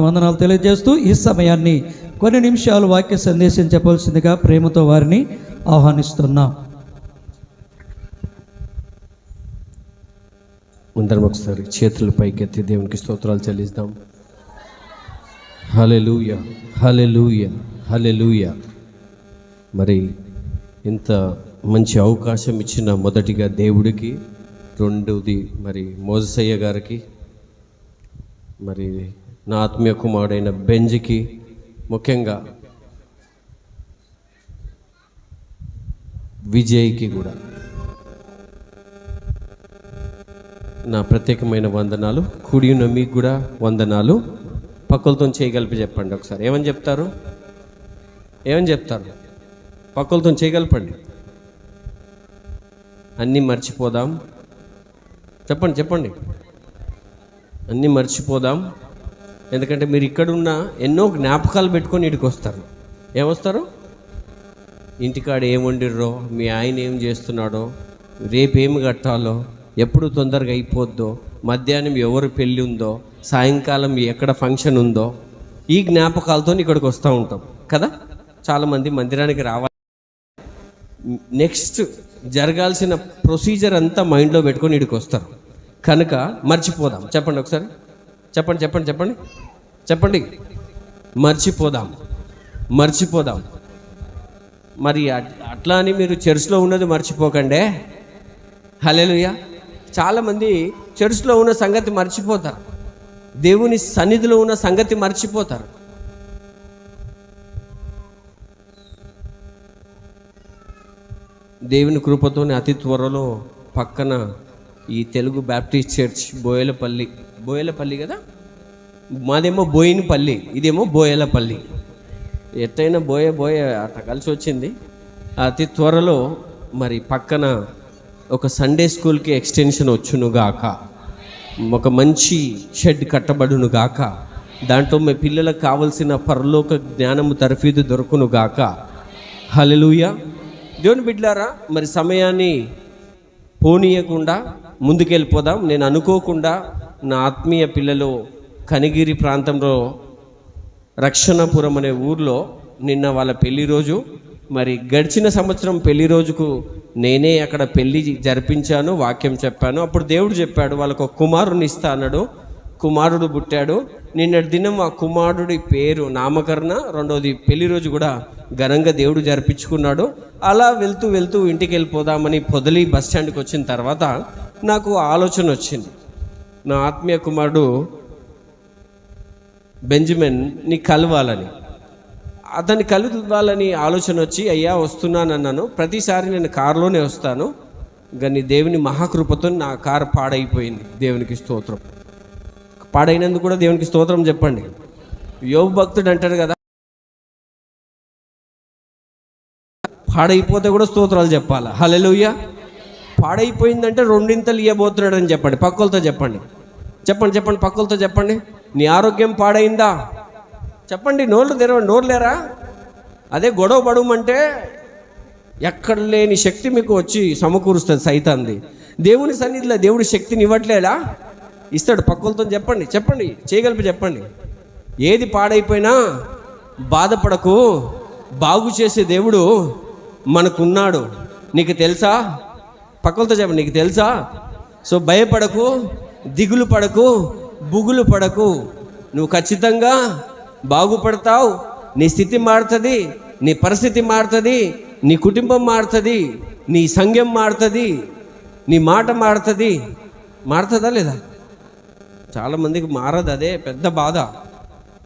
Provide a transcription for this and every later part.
వందనాలు తెలియజేస్తూ ఈ సమయాన్ని కొన్ని నిమిషాలు వాక్య సందేశం చెప్పవలసిందిగా ప్రేమతో వారిని ఆహ్వానిస్తున్నాం. అందరం ఒకసారి చేతులు పైకెత్తి దేవునికి స్తోత్రాలు చెల్లిస్తాం. హలెలూయ హలెలూయ హలెలూయ మరి ఇంత మంచి అవకాశం ఇచ్చిన మొదటిగా దేవుడికి రెండుది మరి మోజసయ్య గారికి. మరి నా ఆత్మీయ కుమారుడైన బెంజ్కి ముఖ్యంగా విజయ్కి కూడా నా ప్రత్యేకమైన వందనాలు. కుడి ఉన్న మీకు కూడా వందనాలు. పక్కలతో చేయగలిపి చెప్పండి ఒకసారి. ఏమని చెప్తారు? ఏమని చెప్తారు? పక్కలతో చేయగలపండి. అన్నీ మర్చిపోదాం. చెప్పండి చెప్పండి. అన్నీ మర్చిపోదాం. ఎందుకంటే మీరు ఇక్కడున్న ఎన్నో జ్ఞాపకాలు పెట్టుకొని ఇక్కడికి వస్తారు. ఏమొస్తారు? ఇంటికాడ ఏం వండిర్రో మీ ఆయన ఏం చేస్తున్నాడో రేపు కట్టాలో ఎప్పుడు తొందరగా అయిపోద్దో మధ్యాహ్నం ఎవరు పెళ్ళి ఉందో సాయంకాలం ఎక్కడ ఫంక్షన్ ఉందో ఈ జ్ఞాపకాలతో ఇక్కడికి వస్తూ ఉంటాం. కదా? చాలామంది మందిరానికి రావాలి. నెక్స్ట్ జరగాల్సిన ప్రొసీజర్ అంతా మైండ్లో పెట్టుకొని ఇక్కడికి వస్తారు. కనుక మర్చిపోదాం. చెప్పండి ఒకసారి. చెప్పండి చెప్పండి చెప్పండి. చెప్పండి. మర్చిపోదాం. మర్చిపోదాం. మరి అట్- అట్లా అని మీరు చర్చ్లో ఉన్నది మర్చిపోకండే. హలేలుయ చాలామంది చర్చ్లో ఉన్న సంగతి మర్చిపోతారు. దేవుని సన్నిధిలో ఉన్న సంగతి మర్చిపోతారు. దేవుని కృపతోనే అతి త్వరలో పక్కన ఈ తెలుగు బ్యాప్టిస్ట్ చర్చ్ బోయలపల్లి బోయలపల్లి కదా? మాదేమో బోయినపల్లి ఇదేమో బోయలపల్లి. ఎట్టయినా బోయ బోయ అట్లా కలిసి వచ్చింది. అతి త్వరలో మరి పక్కన ఒక సండే స్కూల్కి ఎక్స్టెన్షన్ వచ్చును గాక. ఒక మంచి షెడ్ కట్టబడునుగాక దాంట్లో మీ పిల్లలకు కావలసిన పరలోక జ్ఞానము తరఫీదు దొరకునుగాక గాక. హలెలూయ దేవుని బిడ్లారా మరి సమయాన్ని పోనీయకుండా ముందుకెళ్ళిపోదాం. నేను అనుకోకుండా నా ఆత్మీయ పిల్లలు కనిగిరి ప్రాంతంలో రక్షణపురం అనే ఊర్లో నిన్న వాళ్ళ పెళ్ళి రోజు. మరి గడిచిన సంవత్సరం పెళ్ళి రోజుకు నేనే అక్కడ పెళ్ళి జరిపించాను వాక్యం చెప్పాను. అప్పుడు దేవుడు చెప్పాడు వాళ్ళకు ఒక కుమారుని ఇస్తా అన్నాడు. కుమారుడు పుట్టాడు. నిన్నటి దినం ఆ కుమారుడి పేరు నామకరణ. రెండోది పెళ్ళి రోజు కూడా ఘనంగా దేవుడు జరిపించుకున్నాడు. అలా వెళ్తూ వెళ్తూ ఇంటికి వెళ్ళిపోదామని పొదలి బస్ స్టాండ్కి వచ్చిన తర్వాత నాకు ఆలోచన వచ్చింది. నా ఆత్మీయ కుమారుడు బెంజమిన్ నీ కలవాలని. అతన్ని కలవాలని ఆలోచన వచ్చి అయ్యా వస్తున్నాను అన్నాను ప్రతిసారి నేను కారులోనే వస్తాను. కానీ దేవుని మహాకృపతో నా కారు పాడైపోయింది. దేవునికి స్తోత్రం. పాడైనందుకు కూడా దేవునికి స్తోత్రం చెప్పండి. యోగ భక్తుడు అంటాడు కదా పాడైపోతే కూడా స్తోత్రాలు చెప్పాలా? హలెలుయ్య పాడైపోయిందంటే రెండింతలు ఇవ్వబోతున్నాడు అని చెప్పండి. పక్కలతో చెప్పండి. చెప్పండి చెప్పండి పక్కలతో చెప్పండి. నీ ఆరోగ్యం పాడైందా? చెప్పండి నోళ్ళు తెరవండి నోరు లేరా అదే గొడవ పడమంటే ఎక్కడ లేని శక్తి మీకు వచ్చి సమకూరుస్తుంది సైతాంది దేవుని సన్నిధిలో దేవుడి శక్తిని ఇవ్వట్లేదా? ఇస్తాడు పక్కలతో చెప్పండి చెప్పండి చేయగలిపి చెప్పండి. ఏది పాడైపోయినా బాధపడకు. బాగు చేసే దేవుడు మనకున్నాడు. నీకు తెలుసా? పక్కలతో చెప్పండి నీకు తెలుసా? సో భయపడకు దిగులు పడకు బుగులు పడకు. నువ్వు ఖచ్చితంగా బాగుపడతావు నీ స్థితి మారుతుంది నీ పరిస్థితి మారుతుంది నీ కుటుంబం మారుతుంది నీ సంఘం మారుతుంది నీ మాట మారుతుంది. మారుతుందా లేదా? చాలామందికి మారదు అదే పెద్ద బాధ.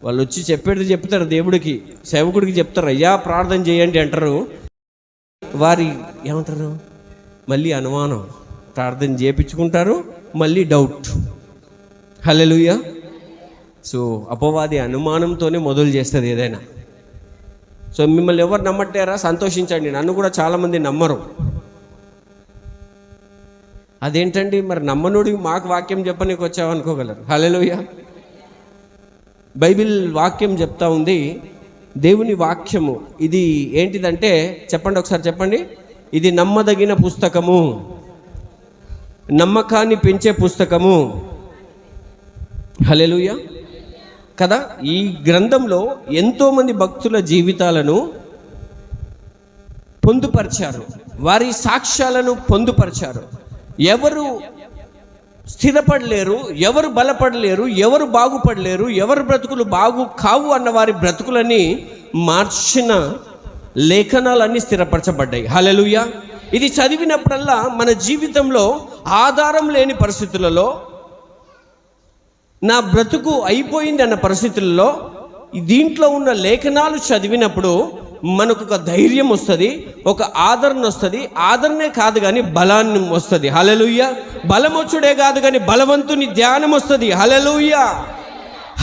వాళ్ళు వచ్చి చెప్పేది చెప్తారు దేవుడికి సేవకుడికి చెప్తారు అయ్యా ప్రార్థన చేయండి అంటారు. వారి ఏమంటారు? మళ్ళీ అనుమానం. ప్రార్థన చేపించుకుంటారు మళ్ళీ డౌట్ హలెలుయ సో అపవాది అనుమానంతోనే మొదలు చేస్తుంది ఏదైనా. సో మిమ్మల్ని ఎవరు నమ్మట్టారా సంతోషించండి. నన్ను కూడా చాలామంది నమ్మరు. అదేంటండి? మరి నమ్మనుడి మాకు వాక్యం చెప్పనీకి వచ్చావనుకోగలరు హలెలుయ బైబిల్ వాక్యం చెప్తా ఉంది. దేవుని వాక్యము ఇది ఏంటిదంటే చెప్పండి ఒకసారి చెప్పండి. ఇది నమ్మదగిన పుస్తకము. నమ్మకాన్ని పెంచే పుస్తకము. హలెలుయ కదా ఈ గ్రంథంలో ఎంతోమంది భక్తుల జీవితాలను పొందుపరిచారు. వారి సాక్ష్యాలను పొందుపరిచారు. ఎవరు స్థిరపడలేరు ఎవరు బలపడలేరు ఎవరు బాగుపడలేరు ఎవరు బ్రతుకులు బాగు కావు అన్న వారి బ్రతుకులని మార్చిన లేఖనాలన్నీ స్థిరపరచబడ్డాయి. హలలుయ ఇది చదివినప్పుడల్లా మన జీవితంలో ఆధారం లేని పరిస్థితులలో నా బ్రతుకు అయిపోయింది అన్న పరిస్థితుల్లో దీంట్లో ఉన్న లేఖనాలు చదివినప్పుడు మనకు ఒక ధైర్యం వస్తుంది ఒక ఆదరణ వస్తుంది. ఆదరణే కాదు కానీ బలాన్ని వస్తుంది. హలలుయ్య బలమొచ్చుడే కాదు కానీ బలవంతుని ధ్యానం వస్తుంది. హలలుయ్య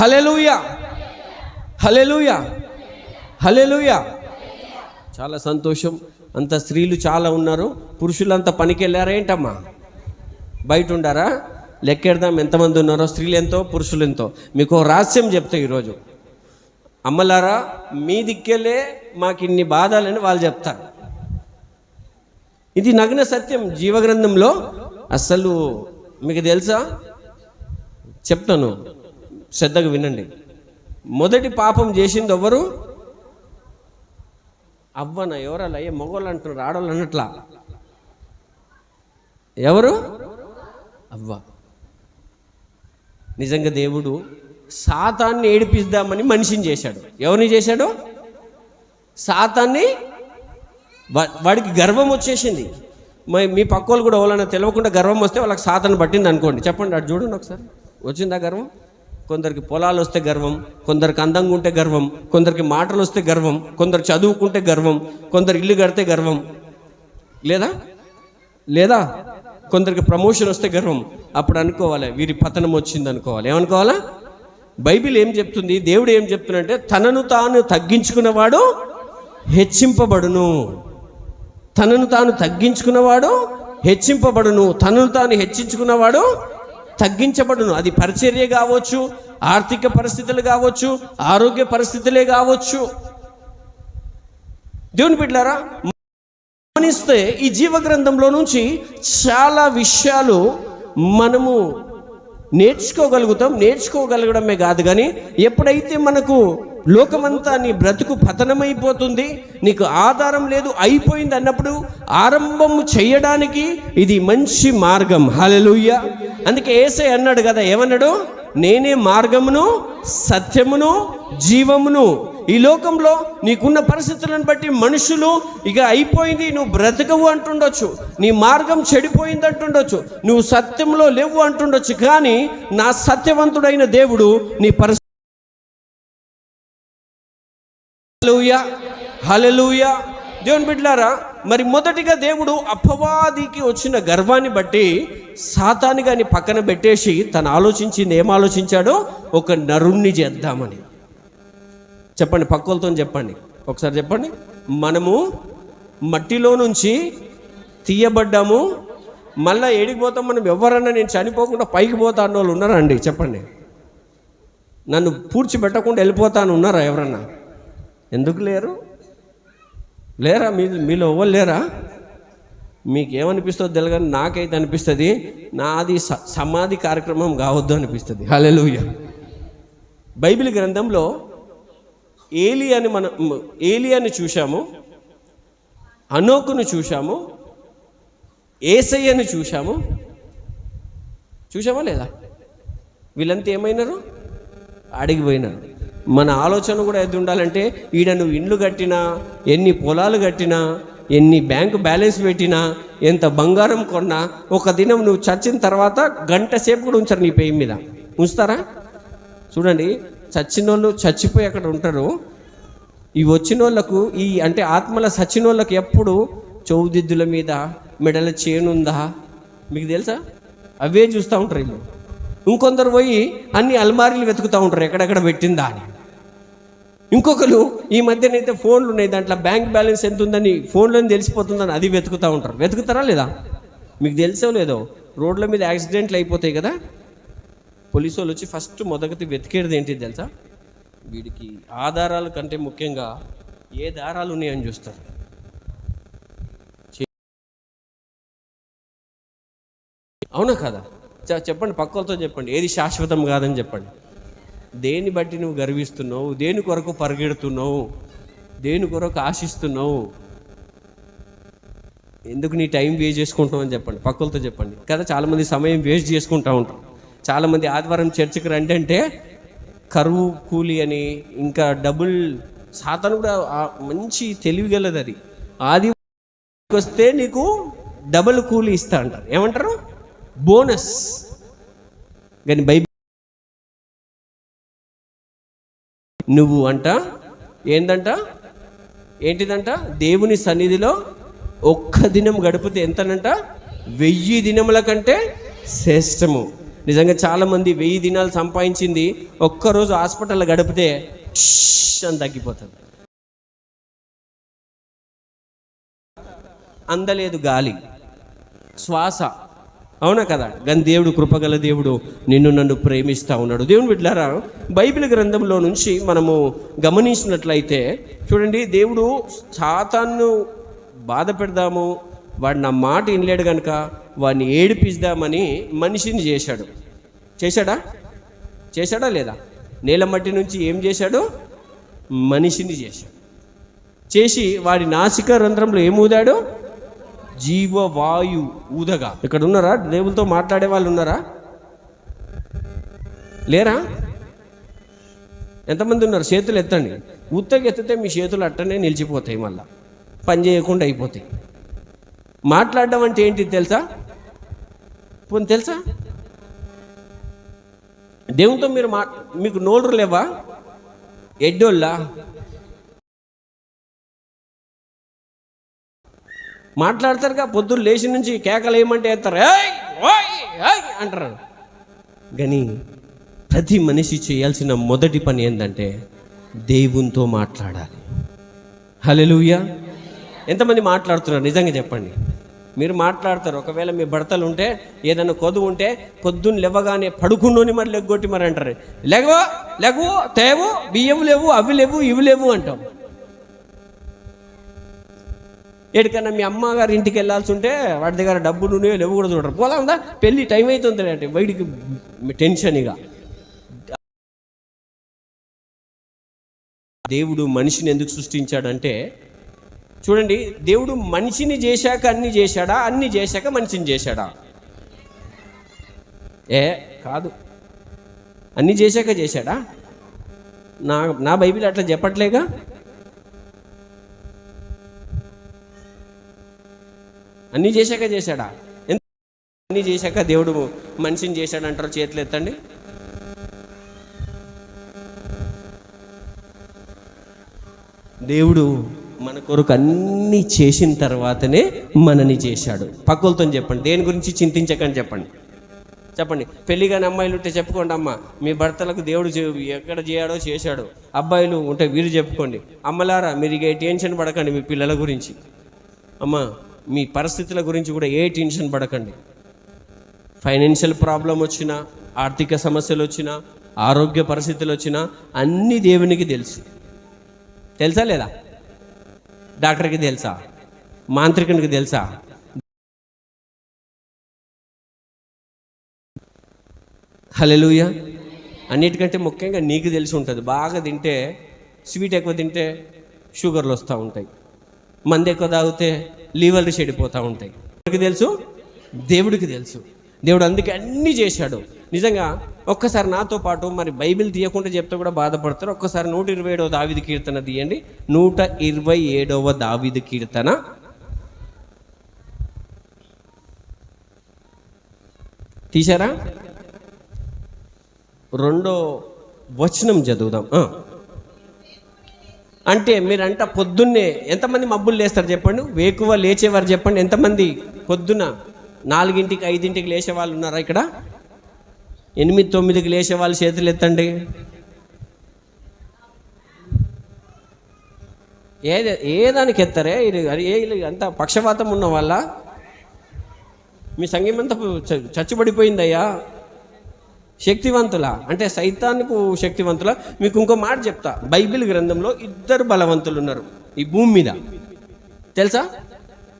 హలలుయ్య హలలుయ్య హలలుయ్య చాలా సంతోషం. అంత స్త్రీలు చాలా ఉన్నారు. పురుషులంతా పనికి వెళ్ళారా ఏంటమ్మా? బయట ఉండారా లెక్కెడదాం ఎంతమంది ఉన్నారో స్త్రీలు ఎంతో పురుషులు ఎంతో మీకు రహస్యం చెప్తా ఈరోజు. అమ్మలారా మీ దిక్కెళ్ళే మాకు ఇన్ని బాధలని వాళ్ళు చెప్తారు. ఇది నగ్న సత్యం జీవగ్రంథంలో. అసలు మీకు తెలుసా? చెప్తాను. శ్రద్ధగా వినండి. మొదటి పాపం చేసింది ఎవరు అవ్వన ఎవరలా? ఏ మొగోళ్ళు అంటున్నారు ఆడవాళ్ళు అన్నట్లా ఎవరు? అవ్వ. నిజంగా దేవుడు సాతాన్ని ఏడిపిద్దామని మనిషిని చేశాడు. ఎవరిని చేశాడు? సాతాన్ని వాడికి గర్వం వచ్చేసింది. మరి మీ పక్క వాళ్ళు కూడా ఎవరైనా తెలియకుండా గర్వం వస్తే వాళ్ళకి సాతాన్ని పట్టింది అనుకోండి చెప్పండి అటు చూడండి ఒకసారి. వచ్చిందా గర్వం? కొందరికి పొలాలు వస్తే గర్వం కొందరికి అందంగా ఉంటే గర్వం కొందరికి మాటలు వస్తే గర్వం కొందరు చదువుకుంటే గర్వం కొందరు ఇల్లు కడితే గర్వం. లేదా? లేదా? కొందరికి ప్రమోషన్ వస్తే గర్వం. అప్పుడు అనుకోవాలి వీరి పతనం వచ్చింది అనుకోవాలి. ఏమనుకోవాలా? బైబిల్ ఏం చెప్తుంది? దేవుడు ఏం చెప్తున్నాడంటే తనను తాను తగ్గించుకున్నవాడు హెచ్చింపబడును. తనను తాను తగ్గించుకున్నవాడు హెచ్చింపబడును. తనను తాను హెచ్చించుకున్నవాడు తగ్గించబడును. అది పరిచర్య కావచ్చు ఆర్థిక పరిస్థితులు కావచ్చు ఆరోగ్య పరిస్థితులే కావచ్చు. దేవుని బిడ్డారా గమనిస్తే ఈ జీవ గ్రంథంలో నుంచి చాలా విషయాలు మనము నేర్చుకోగలుగుతాం. నేర్చుకోగలగడమే కాదు కానీ ఎప్పుడైతే మనకు లోకమంతా నీ బ్రతుకు పతనమైపోతుంది నీకు ఆధారం లేదు అయిపోయింది అన్నప్పుడు ఆరంభం చేయడానికి ఇది మంచి మార్గం. హలలుయ్య అందుకే ఏసై అన్నాడు కదా ఏమన్నాడు? నేనే మార్గమును సత్యమును జీవమును. ఈ లోకంలో నీకున్న పరిస్థితులను బట్టి మనుషులు ఇక అయిపోయింది నువ్వు బ్రతకవు అంటుండొచ్చు నీ మార్గం చెడిపోయింది అంటుండొచ్చు నువ్వు సత్యంలో లేవు అంటుండొచ్చు కానీ నా సత్యవంతుడైన దేవుడు నీ పరిస్థితి హల్లెలూయా హల్లెలూయా. దేవుని బిడ్డలారా మరి మొదటిగా దేవుడు అపవాదికి వచ్చిన గర్వాన్ని బట్టి సాతాని గాని పక్కన పెట్టేసి తను ఆలోచించింది ఏం ఆలోచించాడో ఒక నరుణ్ణి చేద్దామని. చెప్పండి పక్కలతో చెప్పండి. ఒకసారి చెప్పండి. మనము మట్టిలో నుంచి తీయబడ్డాము మళ్ళీ ఏడికి మనం ఎవరన్నా నేను చనిపోకుండా పైకి పోతా అన్న వాళ్ళు ఉన్నారా అండి? చెప్పండి. నన్ను పూడ్చిపెట్టకుండా వెళ్ళిపోతాను ఉన్నారా ఎవరన్నా? ఎందుకు లేరు? లేరా? మీ మీలో ఎవరు లేరా? మీకు ఏమనిపిస్తుందో తెలియదు నాకైతే అనిపిస్తుంది నాది స- సమాధి కార్యక్రమం కావద్దు అనిపిస్తుంది. హలెలుయ బైబిల్ గ్రంథంలో ఏలి అని మనం ఏలి అని చూశాము అనోకును చూశాము ఏసయ్యను చూశాము. చూసామా లేదా? వీళ్ళంతా ఏమైనారు? అడిగిపోయినారు. మన ఆలోచన కూడా ఎది ఉండాలంటే ఈడ నువ్వు ఇండ్లు కట్టినా ఎన్ని పొలాలు కట్టినా ఎన్ని బ్యాంకు బ్యాలెన్స్ పెట్టినా ఎంత బంగారం కొన్నా ఒక దినం నువ్వు చచ్చిన తర్వాత గంట సేపు కూడా ఉంచారు నీ పేరు మీద. ఉంచుతారా? చూడండి చచ్చిన వాళ్ళు చచ్చిపోయి అక్కడ ఉంటారు. ఈ వచ్చిన వాళ్ళకు ఈ అంటే ఆత్మల సచిన వాళ్ళకి ఎప్పుడు చౌదిద్దుల మీద మెడల చేనుందా? మీకు తెలుసా? అవే చూస్తూ ఉంటారు వీళ్ళు. ఇంకొందరు పోయి అన్ని అల్మారీలు వెతుకుతూ ఉంటారు ఎక్కడెక్కడ పెట్టిందా అని. ఇంకొకరు ఈ మధ్యనైతే ఫోన్లు ఉన్నాయి దాంట్లో బ్యాంక్ బ్యాలెన్స్ ఎంత ఉందని ఫోన్లోనే తెలిసిపోతుందని అది వెతుకుతూ ఉంటారు. వెతుకుతారా లేదా? మీకు తెలుసో లేదో? రోడ్ల మీద యాక్సిడెంట్లు అయిపోతాయి కదా? పోలీసు వాళ్ళు వచ్చి ఫస్ట్ మొదటి వెతికేది ఏంటి తెలుసా? వీడికి ఆధారాల కంటే ముఖ్యంగా ఏ దారాలు ఉన్నాయని చూస్తారు. చే- అవునా కదా? చెప్పండి పక్కలతో చెప్పండి. ఏది శాశ్వతం కాదని చెప్పండి. దేని బట్టి నువ్వు గర్విస్తున్నావు? దేని కొరకు పరిగెడుతున్నావు? దేని కొరకు ఆశిస్తున్నావు? ఎందుకు నీ టైం వేస్ట్ చేసుకుంటావు అని చెప్పండి. పక్కలతో చెప్పండి. కదా చాలామంది సమయం వేస్ట్ చేసుకుంటూ ఉంటాం. చాలామంది ఆదివారం చర్చికి రండి అంటే కరువు కూలి అని ఇంకా డబుల్ సాతను కూడా మంచి తెలివిగలది అది. ఆదివారం వస్తే నీకు డబుల్ కూలి ఇస్తా అంటారు. ఏమంటారు? బోనస్ కానీ బైబిల్ నువ్వు అంట ఏందంట? ఏంటిదంట? దేవుని సన్నిధిలో ఒక్క దినం గడిపితే ఎంతనంట? వెయ్యి దినముల కంటే శ్రేష్టము. నిజంగా చాలామంది వెయ్యి దినాలు సంపాదించింది ఒక్కరోజు హాస్పిటల్లో గడిపితే అని తగ్గిపోతుంది. అందలేదు గాలి శ్వాస. అవునా కదా? కానీ దేవుడు కృపగల దేవుడు నిన్ను నన్ను ప్రేమిస్తూ ఉన్నాడు. దేవుని బిడ్డారా బైబిల్ గ్రంథంలో నుంచి మనము గమనించినట్లయితే చూడండి దేవుడు సాతాన్ను బాధ పెడదాము వాడు నా మాట వినలేడు కనుక వాడిని ఏడిపిద్దామని మనిషిని చేశాడు. చేశాడా? చేశాడా లేదా? నేల మట్టి నుంచి ఏం చేశాడు? మనిషిని చేశాడు. చేసి వాడి నాసిక రంధ్రంలో ఏం జీవవాయు ఊదగా. ఇక్కడ ఉన్నారా? దేవులతో మాట్లాడే వాళ్ళు ఉన్నారా? లేరా? ఎంతమంది ఉన్నారు? చేతులు ఎత్తండి. ఉత్తగా ఎత్తితే మీ చేతులు అట్టనే నిలిచిపోతాయి మళ్ళా. పని చేయకుండా అయిపోతాయి. మాట్లాడడం అంటే ఏంటి తెలుసా? పోనీ తెలుసా? దేవునితో మీరు మా మీకు నోళ్ళు లేవా? ఎడ్డోళ్ళా? మాట్లాడతారుగా పొద్దున్న లేచి నుంచి కేకలు ఏమంటే వేస్తారు. అంటారు. కానీ ప్రతి మనిషి చేయాల్సిన మొదటి పని ఏంటంటే దేవునితో మాట్లాడాలి. హలెలుయ ఎంతమంది మాట్లాడుతున్నారు? నిజంగా చెప్పండి. మీరు మాట్లాడతారు. ఒకవేళ మీ భర్తలు ఉంటే ఏదైనా కొదువు ఉంటే పొద్దున్న లేవగానే పడుకుండోని మరి లెగ్గొట్టి మరి అంటారు. లెగవో లేవు తేవు బియ్యం లేవు అవి లేవు ఇవి లేవు అంటాం. ఎక్కడికన్నా మీ అమ్మగారి ఇంటికి వెళ్ళాల్సి ఉంటే వాడి దగ్గర డబ్బులు ఉన్నాయో లేవు కూడా చూడరు. పోదాందా పెళ్ళి టైం అవుతుంది అంటే బయటికి టెన్షన్ ఇక. దేవుడు మనిషిని ఎందుకు సృష్టించాడంటే చూడండి దేవుడు మనిషిని చేశాక అన్ని చేశాడా? అన్ని చేశాక మనిషిని చేశాడా? ఏ కాదు. అన్ని చేశాక చేశాడా? నా నా బైబిల్ అట్లా చెప్పట్లేగా? అన్నీ చేశాక చేశాడా? ఎంత అన్నీ చేశాక దేవుడు మనిషిని చేశాడంటారు చేతులు ఎత్తండి. దేవుడు మన కొరకు అన్నీ చేసిన తర్వాతనే మనని చేశాడు. పక్కలతో చెప్పండి. దేని గురించి చింతించకని చెప్పండి. చెప్పండి. పెళ్ళిగాని అమ్మాయిలు ఉంటే చెప్పుకోండి అమ్మ. మీ భర్తలకు దేవుడు ఎక్కడ చేయాడో చేశాడు. అబ్బాయిలు ఉంటే వీరు చెప్పుకోండి. అమ్మలారా మీరు ఇక టెన్షన్ పడకండి మీ పిల్లల గురించి. అమ్మ మీ పరిస్థితుల గురించి కూడా ఏ టెన్షన్ పడకండి. ఫైనాన్షియల్ ప్రాబ్లం వచ్చినా ఆర్థిక సమస్యలు వచ్చినా ఆరోగ్య పరిస్థితులు వచ్చినా అన్నీ దేవునికి తెలుసు. తెలుసా లేదా? డాక్టర్కి తెలుసా? మాంత్రికునికి తెలుసా? హలెలుయ అన్నిటికంటే ముఖ్యంగా నీకు తెలిసి ఉంటుంది. బాగా తింటే స్వీట్ ఎక్కువ తింటే షుగర్లు వస్తూ ఉంటాయి. మంది ఎక్కువ తాగితే లీవర్లు చెడిపోతూ ఉంటాయి. ఎవరికి తెలుసు? దేవుడికి తెలుసు. దేవుడు అందుకే అన్నీ చేశాడు. నిజంగా ఒక్కసారి నాతో పాటు మరి బైబిల్ తీయకుండా చెప్తే కూడా బాధపడతారు. ఒక్కసారి నూట ఇరవై ఏడవ దావిది కీర్తన తీయండి. నూట ఇరవై ఏడవ దావిది కీర్తన. తీశారా? రెండో వచనం చదువుదాం. అంటే మీరంట పొద్దున్నే ఎంతమంది మబ్బులు లేస్తారు చెప్పండి? వేకువ లేచేవారు చెప్పండి. ఎంతమంది పొద్దున నాలుగింటికి ఐదింటికి లేచే వాళ్ళు ఉన్నారా ఇక్కడ? ఎనిమిది తొమ్మిదికి లేచే వాళ్ళు చేతులు ఎత్తండి. ఏది ఏ దానికి ఎత్తారే? ఇది ఏ అంత పక్షపాతం ఉన్న వాళ్ళ? మీ సంగీమంతా చచ్చిపడిపోయిందయ్యా చ- శక్తివంతుల అంటే సైతానికి శక్తివంతుల మీకు ఇంకో మాట చెప్తా. బైబిల్ గ్రంథంలో ఇద్దరు బలవంతులు ఉన్నారు ఈ భూమి మీద. తెలుసా?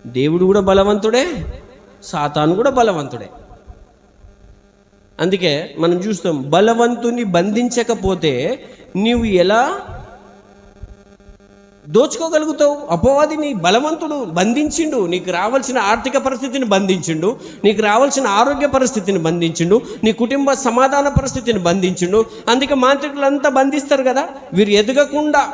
దేవుడు కూడా బలవంతుడే సాతాను కూడా బలవంతుడే. అందుకే మనం చూస్తాం బలవంతుని బంధించకపోతే నీవు ఎలా దోచుకోగలుగుతావు. అపవాదిని బలవంతుడు బంధించిండు. నీకు రావాల్సిన ఆర్థిక పరిస్థితిని బంధించిండు. నీకు రావాల్సిన ఆరోగ్య పరిస్థితిని బంధించిండు. నీ కుటుంబ సమాధాన పరిస్థితిని బంధించిండు. అందుకే మాంత్రికులంతా బంధిస్తారు కదా. వీరు ఎదగకుండా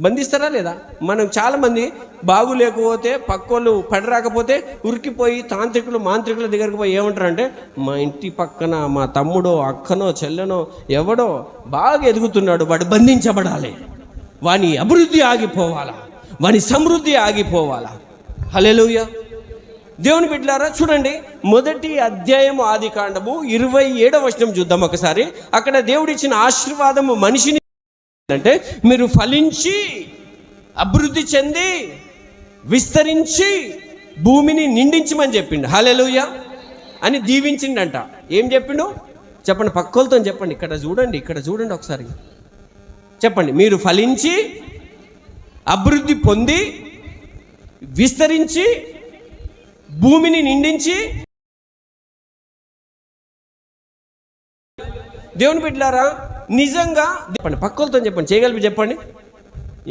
బంధిస్తారా లేదా? మనం చాలామంది బాగులేకపోతే పక్కోళ్ళు పడరాకపోతే ఉరికిపోయి తాంత్రికులు మాంత్రికుల దగ్గరికి పోయి ఏమంటారంటే మా ఇంటి పక్కన మా తమ్ముడో అక్కనో చెల్లెనో ఎవడో బాగా ఎదుగుతున్నాడు. వాడు బంధించబడాలి. వాని అభివృద్ధి ఆగిపోవాలా. వాని సమృద్ధి ఆగిపోవాలా. హలెలుయ దేవుని బిడ్డలారా చూడండి. మొదటి అధ్యాయము ఆది కాండము ఇరవై ఏడవ వచనం చూద్దాం ఒకసారి. అక్కడ దేవుడిచ్చిన ఆశీర్వాదము మనిషిని అంటే మీరు ఫలించి అభివృద్ధి చెంది విస్తరించి భూమిని నిండించమని చెప్పిండు. హలెలుయ అని దీవించిండంట. ఏం చెప్పిండు? చెప్పండి పక్కోలతో చెప్పండి. ఇక్కడ చూడండి ఇక్కడ చూడండి ఒకసారి. చెప్పండి మీరు ఫలించి అభివృద్ధి పొంది విస్తరించి భూమిని నిండించి దేవుని బిడ్డలారా నిజంగా చెప్పండి పక్కలతో చెప్పండి చేయగలిపి చెప్పండి.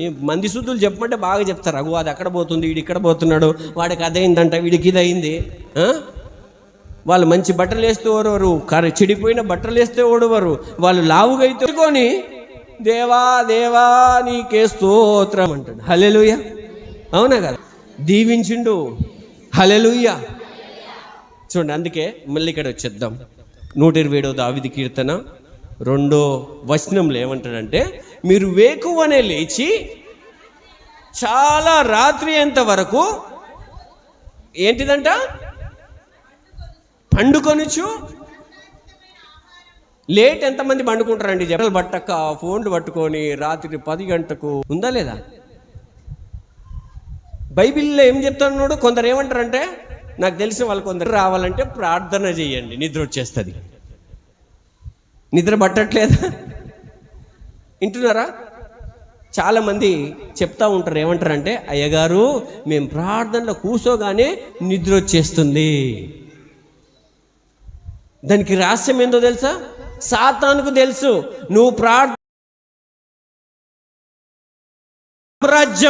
ఈ మంది శుద్ధులు చెప్పమంటే బాగా చెప్తారు. అగు అది అక్కడ పోతుంది వీడు ఇక్కడ పోతున్నాడు వాడికి అదైందంట వీడికి ఇది అయింది వాళ్ళు మంచి బట్టలు వేస్తే ఓడవరు కరె చెడిపోయిన బట్టలు వేస్తే ఓడవరు. వాళ్ళు లావుగా అయితే కొని దేవా దేవా నీకే స్తోత్రం అంటాడు. హలెలుయ అవునా కదా? దీవించిండు. హలెలుయ చూడండి అందుకే మళ్ళీ ఇక్కడ వచ్చేద్దాం. నూట ఇరవై ఏడవ దావిది కీర్తన. రెండో వచనంలో ఏమంటాడంటే మీరు వేకువనే లేచి చాలా రాత్రి అంత వరకు ఏంటిదంట? పండుకొనుచు లేట్ ఎంతమంది పండుకుంటారండి? జడలు పట్టక ఫోన్లు పట్టుకొని రాత్రి పది గంటకు ఉందా లేదా? బైబిల్లో ఏం చెప్తున్నాడు? కొందరు ఏమంటారంటే నాకు తెలిసిన వాళ్ళు కొందరు రావాలంటే ప్రార్థన చేయండి నిద్ర వచ్చేస్తుంది. నిద్ర పట్టట్లేదా. వింటున్నారా? చాలామంది చెప్తా ఉంటారు ఏమంటారంటే అయ్యగారు మేము ప్రార్థనలో కూసోగానే నిద్ర వచ్చేస్తుంది. దానికి రహస్యం ఏందో తెలుసా? సాతానుకు తెలుసు. నువ్వు ప్రార్థ రాజ్యం